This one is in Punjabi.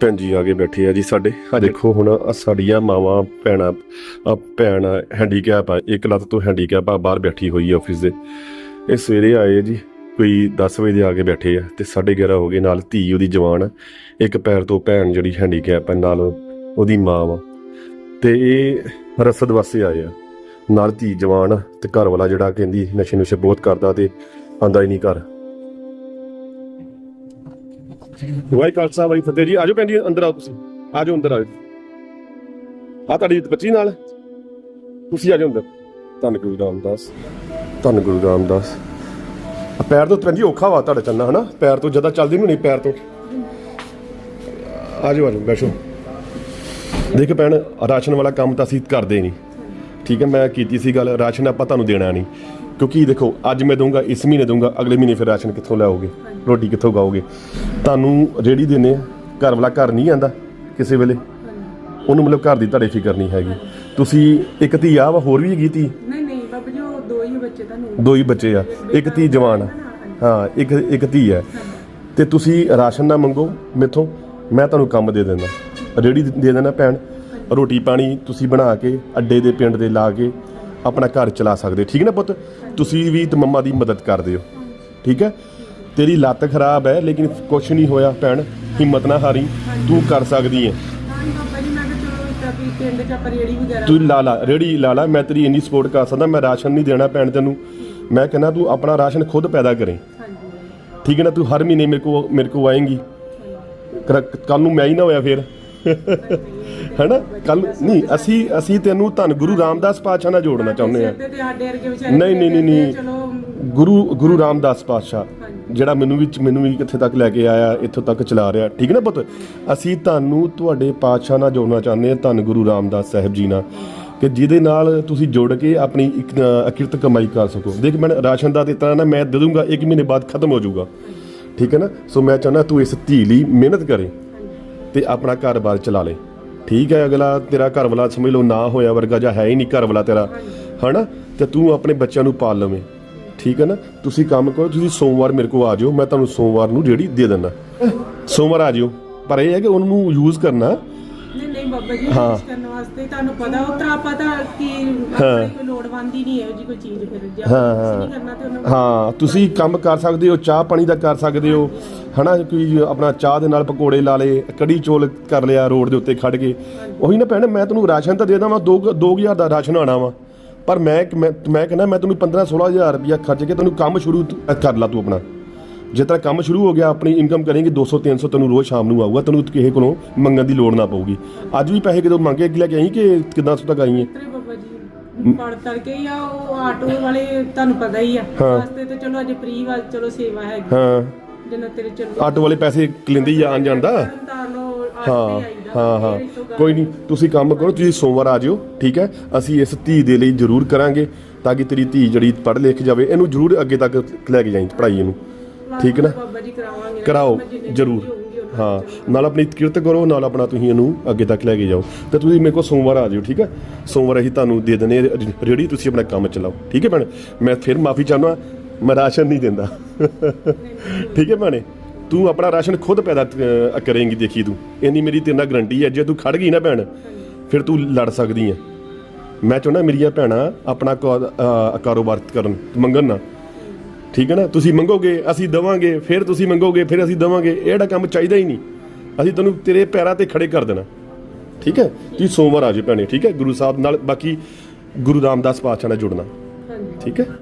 ਭੈਣ ਜੀ ਆ ਕੇ ਬੈਠੇ ਆ ਜੀ ਸਾਡੇ। ਆ ਦੇਖੋ ਹੁਣ ਆਹ ਸਾਡੀਆਂ ਮਾਵਾਂ ਭੈਣਾਂ ਆ ਭੈਣ ਹੈਂਡੀਕੈਪ ਆ ਇੱਕ ਲੱਤ ਤੋਂ ਹੈਂਡੀਕੈਪ ਆ ਬਾਹਰ ਬੈਠੀ ਹੋਈ ਆ ਆਫਿਸ ਦੇ। ਇਹ ਸਵੇਰੇ ਆਏ ਆ ਜੀ ਕੋਈ 10 ਵਜੇ ਦੇ ਆ ਕੇ ਬੈਠੇ ਆ ਤੇ 11:30 ਹੋ ਗਏ ਨਾਲ ਧੀ ਉਹਦੀ ਜਵਾਨ ਆ। ਇੱਕ ਪੈਰ ਤੋਂ ਭੈਣ ਜਿਹੜੀ ਹੈਂਡੀਕੈਪ ਆ ਨਾਲ ਉਹਦੀ ਮਾਂ ਵਾ। ਤੇ ਇਹ ਰਸਦ ਵਾਸਤੇ ਆਏ ਆ। ਨਾਲ ਧੀ ਜਵਾਨ ਆ ਤੇ ਘਰ ਵਾਲਾ ਜਿਹੜਾ ਕਹਿੰਦੀ ਨਸ਼ੇ ਨੁਸ਼ੇ ਬਹੁਤ ਕਰਦਾ ਤੇ ਆਂਦਾ ਹੀ ਨਹੀਂ ਘਰ। ਵਾਹਿ ਖਾਲਸਾ, ਵਾਹਿ ਫਤਿਹ ਜੀ। ਆਜੋ ਭੈਣ ਜੀ, ਅੰਦਰ ਆਓ ਤੁਸੀਂ। ਆਜੋ, ਅੰਦਰ ਆਜੋ ਆ ਤੁਹਾਡੀ ਬੱਚੀ ਨਾਲ। ਤੁਸੀਂ ਆਜੋ ਅੰਦਰ। ਧੰਨ ਗੁਰੂ ਰਾਮਦਾਸ, ਧੰਨ ਗੁਰੂ ਰਾਮਦਾਸ। ਆ ਪੈਰ ਤੋਂ ਭੈਣ ਜੀ ਔਖਾ ਵਾ ਤੁਹਾਡਾ ਚੱਲਣਾ ਹਨਾ? ਪੈਰ ਤੋਂ ਜ਼ਿਆਦਾ ਚੱਲਦੀ ਨਹੀਂ, ਪੈਰ ਤੋਂ। ਆਜੋ ਆਜੋ, ਬੈਠੋ। ਦੇਖ ਭੈਣ, ਰਾਸ਼ਨ ਵਾਲਾ ਕੰਮ ਤਾਂ ਅਸੀਂ ਕਰਦੇ ਨਹੀਂ। ਠੀਕ ਹੈ, ਮੈਂ ਕੀਤੀ ਸੀ ਗੱਲ, ਰਾਸ਼ਨ ਆਪਾਂ ਤੁਹਾਨੂੰ ਦੇਣਾ ਨਹੀਂ। ਕਿਉਂਕਿ ਦੇਖੋ ਅੱਜ ਮੈਂ ਦਊਂਗਾ ਇਸ ਮਹੀਨੇ ਦਊਂਗਾ ਅਗਲੇ ਮਹੀਨੇ ਫਿਰ ਰਾਸ਼ਨ ਕਿੱਥੋਂ ਲਾਓਗੇ ਰੋਟੀ ਕਿੱਥੋਂ ਖਾਓਗੇ? ਤੁਹਾਨੂੰ ਰੇੜੀ ਦਿੰਨੇ ਆ ਘਰ ਵਾਲਾ ਘਰ ਨਹੀਂ ਆਂਦਾ ਕਿਸੇ ਵੇਲੇ। ਉਹਨੂੰ ਮਤਲਬ ਘਰ ਦੀ ਤੁਹਾਡੇ ਫਿਕਰ ਨਹੀਂ ਹੈਗੀ। ਤੁਸੀਂ ਇੱਕ ਧੀ ਆ ਵਾ ਹੋਰ ਵੀ ਹੈਗੀ ਧੀ? ਨਹੀਂ ਨਹੀਂ ਬਾਬਾ ਜੀ ਉਹ ਦੋ ਹੀ ਬੱਚੇ ਤੁਹਾਨੂੰ ਦੋ ਹੀ ਬੱਚੇ ਆ। ਇੱਕ ਧੀ ਜਵਾਨ ਆ। ਹਾਂ ਇੱਕ ਇੱਕ ਧੀ ਹੈ ਤੇ ਤੁਸੀਂ ਰਾਸ਼ਨ ਨਾ ਮੰਗੋ ਮੇਥੋਂ ਮੈਂ ਤੁਹਾਨੂੰ ਕੰਮ ਦੇ ਦਿੰਦਾ। ਰੇੜੀ ਦੇ ਦੇਣਾ ਭੈਣ। ਰੋਟੀ ਪਾਣੀ ਤੁਸੀਂ ਬਣਾ ਕੇ ਅੱਡੇ ਦੇ ਪਿੰਡ ਦੇ ਲਾ ਕੇ ਆਪਣਾ ਘਰ ਚਲਾ ਸਕਦੇ। ਠੀਕ ਨਾ ਪੁੱਤ? ਤੁਸੀਂ ਵੀ ਤੇ ਮੰਮਾ ਦੀ ਮਦਦ ਕਰ ਦਿਓ ਠੀਕ ਹੈ? ਤੇਰੀ ਲੱਤ ਖਰਾਬ ਹੈ, ਲੇਕਿਨ ਕੁਛ ਨਹੀਂ ਹੋਇਆ ਭੈਣ। ਹਿੰਮਤ ਨਾ ਹਾਰੀ। ਤੂੰ ਕਰ ਸਕਦੀ ਹੈ। ਤੂੰ ਲਾ ਲਾ, ਰੇੜੀ ਲਾ ਲਾ। ਮੈਂ ਤੇਰੀ ਇੰਨੀ ਸਪੋਰਟ ਕਰ ਸਕਦਾ, ਮੈਂ ਰਾਸ਼ਨ ਨਹੀਂ ਦੇਣਾ ਭੈਣ ਤੈਨੂੰ। ਮੈਂ ਕਹਿੰਦਾ ਤੂੰ ਆਪਣਾ ਰਾਸ਼ਨ ਖੁਦ ਪੈਦਾ ਕਰੇ। ਠੀਕ ਹੈ ਨਾ? ਤੂੰ ਹਰ ਮਹੀਨੇ ਮੇਰੇ ਕੋ ਮੇਰੇ ਕੋ ਆਏਂਗੀ। ਕੱਲ ਨੂੰ ਮੈਂ ਹੀ ਨਾ ਹੋਇਆ ਫੇਰ। ਹੈਨਾ? ਕੱਲ ਨਹੀਂ ਅਸੀਂ ਅਸੀਂ ਤੈਨੂੰ ਧੰਨ ਗੁਰੂ ਰਾਮਦਾਸ ਪਾਤਸ਼ਾਹ ਨਾਲ ਜੋੜਨਾ ਚਾਹੁੰਦੇ ਆ ਸਿਰ ਤੇ ਸਾਡੇ ਵਰਗੇ ਵਿਚਾਰੇ ਨਹੀਂ ਨਹੀਂ ਨਹੀਂ ਗੁਰੂ ਗੁਰੂ ਰਾਮਦਾਸ ਪਾਤਸ਼ਾਹ ਜਿਹੜਾ ਮੈਨੂੰ ਵੀ ਮੈਨੂੰ ਵੀ ਕਿੱਥੇ ਤੱਕ ਲੈ ਕੇ ਆਇਆ ਇੱਥੋਂ ਤੱਕ ਚਲਾ ਰਿਹਾ। ਠੀਕ ਹੈ ਨਾ ਪੁੱਤ? ਅਸੀਂ ਤੁਹਾਨੂੰ ਤੁਹਾਡੇ ਪਾਤਸ਼ਾਹ ਨਾਲ ਜੋੜਨਾ ਚਾਹੁੰਦੇ ਹਾਂ ਧੰਨ ਗੁਰੂ ਰਾਮਦਾਸ ਸਾਹਿਬ ਜੀ ਨਾਲ। ਕਿ ਜਿਹਦੇ ਨਾਲ ਤੁਸੀਂ ਜੁੜ ਕੇ ਆਪਣੀ ਇੱਕ ਅਕਿਰਤ ਕਮਾਈ ਕਰ ਸਕੋ। ਦੇਖ ਮੈਂ ਰਾਸ਼ਨ ਦਾ ਦਿੱਤਾ ਨਾ ਮੈਂ ਦੇ ਦੂੰਗਾ ਇੱਕ ਮਹੀਨੇ ਬਾਅਦ ਖਤਮ ਹੋ ਜਾਊਗਾ। ਠੀਕ ਹੈ ਨਾ? ਸੋ ਮੈਂ ਚਾਹੁੰਦਾ ਤੂੰ ਇਸ ਧੀ ਲਈ ਮਿਹਨਤ ਕਰੇ ਤੇ ਆਪਣਾ ਘਰ-ਬਾਰ ਚਲਾ ਲੈ। ਠੀਕ ਹੈ ਅਗਲਾ ਤੇਰਾ ਘਰ ਵਾਲਾ ਸਮਝ ਲਓ ਨਾ ਹੋਇਆ ਵਰਗਾ ਜਾਂ ਹੈ ਹੀ ਨਹੀਂ ਘਰ ਵਾਲਾ ਤੇਰਾ। ਹਨਾ? ਤੇ ਤੂੰ ਆਪਣੇ ਬੱਚਿਆਂ ਨੂੰ ਪਾਲ ਲਵੇਂ। ਠੀਕ ਹੈ ਨਾ? ਤੁਸੀਂ ਕੰਮ ਕਰੋ ਤੁਸੀਂ ਸੋਮਵਾਰ ਮੇਰੇ ਕੋਲ ਆ ਜਾਓ ਮੈਂ ਤੁਹਾਨੂੰ ਸੋਮਵਾਰ ਨੂੰ ਜਿਹੜੀ ਦੇ ਦਿੰਦਾ। ਸੋਮਵਾਰ ਆ ਜਾਓ। ਪਰ ਇਹ ਹੈ ਕਿ ਉਹਨੂੰ ਯੂਜ਼ ਕਰਨਾ। ਨਹੀਂ ਨਹੀਂ ਬਾਬਾ ਜੀ ਇਸ ਕਰਨ ਵਾਸਤੇ ਤੁਹਾਨੂੰ ਪਤਾ ਉਹ ਤਾਂ ਆਪਾਂ ਤਾਂ ਕੀ ਆਪਣੇ ਕੋਈ ਲੋੜਵੰਦ ਹੀ ਨਹੀਂ ਹੈ ਜੀ ਕੋਈ ਚੀਜ਼ ਫਿਰ। ਜੇ ਆਪਾਂ ਕੁਛ ਨਹੀਂ ਕਰਨਾ ਤੇ ਉਹਨੂੰ ਹਾਂ ਤੁਸੀਂ ਕੰਮ ਕਰ ਸਕਦੇ ਹੋ ਚਾਹ ਪਾਣੀ ਦਾ ਕਰ ਸਕਦੇ ਹੋ। ਹਨਾ ਕੋਈ ਆਪਣਾ ਚਾਹ ਦੇ ਨਾਲ ਪਕੌੜੇ ਲਾ ਲੇ ਕੜੀ ਚੋਲ ਕਰ ਲਿਆ ਰੋਡ ਦੇ ਉੱਤੇ ਖੜ ਕੇ। ਉਹੀ ਨਾ ਭੈਣ ਮੈਂ ਤੈਨੂੰ ਰਾਸ਼ਨ ਤਾਂ ਦੇ ਦਾਂ ਮੈਂ 2 2000 ਦਾ ਰਾਸ਼ਨ ਆਣਾ ਵਾ। ਪਰ ਮੈਂ ਮੈਂ ਕਹਿੰਦਾ ਮੈਂ ਤੈਨੂੰ 15 16000 ਰੁਪਇਆ ਖਰਚ ਕੇ ਤੈਨੂੰ ਕੰਮ ਸ਼ੁਰੂ ਕਰ ਲਾ ਤੂੰ ਆਪਣਾ। ਜੇ ਤੇਰਾ ਕੰਮ ਸ਼ੁਰੂ ਹੋ ਗਿਆ ਆਪਣੀ ਇਨਕਮ ਕਰੇਂਗੇ 200 300 ਤੈਨੂੰ ਰੋਜ਼ ਸ਼ਾਮ ਨੂੰ ਆਊਗਾ ਤੈਨੂੰ ਕਿਸੇ ਕੋਲੋਂ ਮੰਗਣ ਦੀ ਲੋੜ ਨਾ ਪਊਗੀ। ਅੱਜ ਵੀ ਪੈਸੇ ਕਿਦੋਂ ਮੰਗੇ ਕਿ ਲੈ ਕੇ ਆਈ ਕਿ ਕਿਦਾਂ ਸੁੱਤਾ ਜੀ ਪੜ ਹੀ ਆ ਉਹ ਆਟੋ ਵਾਲੇ ਤੁਹਾਨੂੰ ਪਤਾ ਹੀ ਆ। ਵਾਸਤੇ ਤੇ ਚਲੋ ਅੱਜ ਫ੍ਰੀ ਵਾ ਚਲੋ ਸੇਵਾ ਹੈਗੀ। ਹਾਂ। ਜਿੰਨਾ ਤੇਰੇ ਚਲੋ ਆਟੋ ਵਾਲੇ ਪੈਸੇ ਲੈਂਦੇ ਆਣ ਜਾਂਦਾ ਹਾਂ ਹਾਂ ਹਾਂ। ਕੋਈ ਨਹੀਂ ਤੁਸੀਂ ਕੰਮ ਕਰੋ ਤੁਸੀਂ ਸੋਮਵਾਰ ਆ ਜਿਓ ਠੀਕ ਹੈ? ਅਸੀਂ ਇਸ ਧੀ ਦੇ ਲਈ ਜ਼ਰੂਰ ਕਰਾਂਗੇ ਤਾਂ ਕਿ ਤੇਰੀ ਧੀ ਜਿਹੜੀ ਪੜ੍ਹ ਲਿਖ ਜਾਵੇ ਇਹਨੂੰ ਜ਼ਰੂਰ ਅੱਗੇ ਤੱਕ ਲੈ ਕੇ ਜਾਈਂ ਪੜ੍ਹਾਈ ਇਹਨੂੰ। ਠੀਕ ਨਾ? ਬਾਬਾ ਜੀ ਕਰਾਵਾਂਗੇ ਨਾ। ਕਰਾਓ ਜ਼ਰੂਰ। ਹਾਂ ਨਾਲ ਆਪਣੀ ਕਿਰਤ ਕਰੋ ਨਾਲ ਆਪਣਾ ਤੁਸੀਂ ਇਹਨੂੰ ਅੱਗੇ ਤੱਕ ਲੈ ਕੇ ਜਾਓ। ਤੇ ਤੁਸੀਂ ਮੇਰੇ ਕੋਲ ਸੋਮਵਾਰ ਆ ਜਿਓ ਠੀਕ ਹੈ? ਸੋਮਵਾਰ ਅਸੀਂ ਤੁਹਾਨੂੰ ਦੇ ਦਨੇ ਰੇੜੀ ਤੁਸੀਂ ਆਪਣਾ ਕੰਮ ਚਲਾਓ। ਠੀਕ ਹੈ ਭੈਣ? ਮੈਂ ਫਿਰ ਮਾਫੀ ਚਾਹੁੰਦਾ ਮੈਂ ਰਾਸ਼ਨ ਨਹੀਂ ਦਿੰਦਾ। ਠੀਕ ਹੈ ਭੈਣੇ ਤੂੰ ਆਪਣਾ ਰਾਸ਼ਨ ਖੁਦ ਪੈਦਾ ਅ, ਕਰੇਂਗੀ ਦੇਖੀ ਤੂੰ। ਇੰਨੀ ਮੇਰੀ ਤੇਰੇ ਨਾਲ ਗਰੰਟੀ ਹੈ ਜੇ ਤੂੰ ਖੜ ਗਈ ਨਾ ਭੈਣ ਫਿਰ ਤੂੰ ਲੜ ਸਕਦੀ ਹੈ। ਮੈਂ ਚਾਹੁੰਦਾ ਮੇਰੀਆਂ ਭੈਣਾਂ ਆਪਣਾ ਕਾ- ਅ, ਕਾਰੋਬਾਰ ਕਰਨ ਮੰਗਣ ਨਾ। ਠੀਕ ਹੈ ਨਾ ਤੁਸੀਂ ਮੰਗੋਗੇ ਅਸੀਂ ਦਵਾਂਗੇ ਫਿਰ ਤੁਸੀਂ ਮੰਗੋਗੇ ਫਿਰ ਅਸੀਂ ਦਵਾਂਗੇ ਇਹ ਜਿਹੜਾ ਕੰਮ ਚਾਹੀਦਾ ਹੀ ਨਹੀਂ। ਅਸੀਂ ਤੈਨੂੰ ਤੇਰੇ ਪੈਰਾਂ ਤੇ ਖੜੇ ਕਰ ਦੇਣਾ। ਠੀਕ ਹੈ ਤੁਸੀਂ ਸੋਮਵਾਰ ਆ ਜਾਓ ਭੈਣੇ ਠੀਕ ਹੈ? ਗੁਰੂ ਸਾਹਿਬ ਨਾਲ ਬਾਕੀ ਗੁਰੂ ਰਾਮਦਾਸ ਪਾਤਸ਼ਾਹ ਨਾਲ ਜੁੜਨਾ। ਹਾਂਜੀ। ਠੀਕ ਹੈ?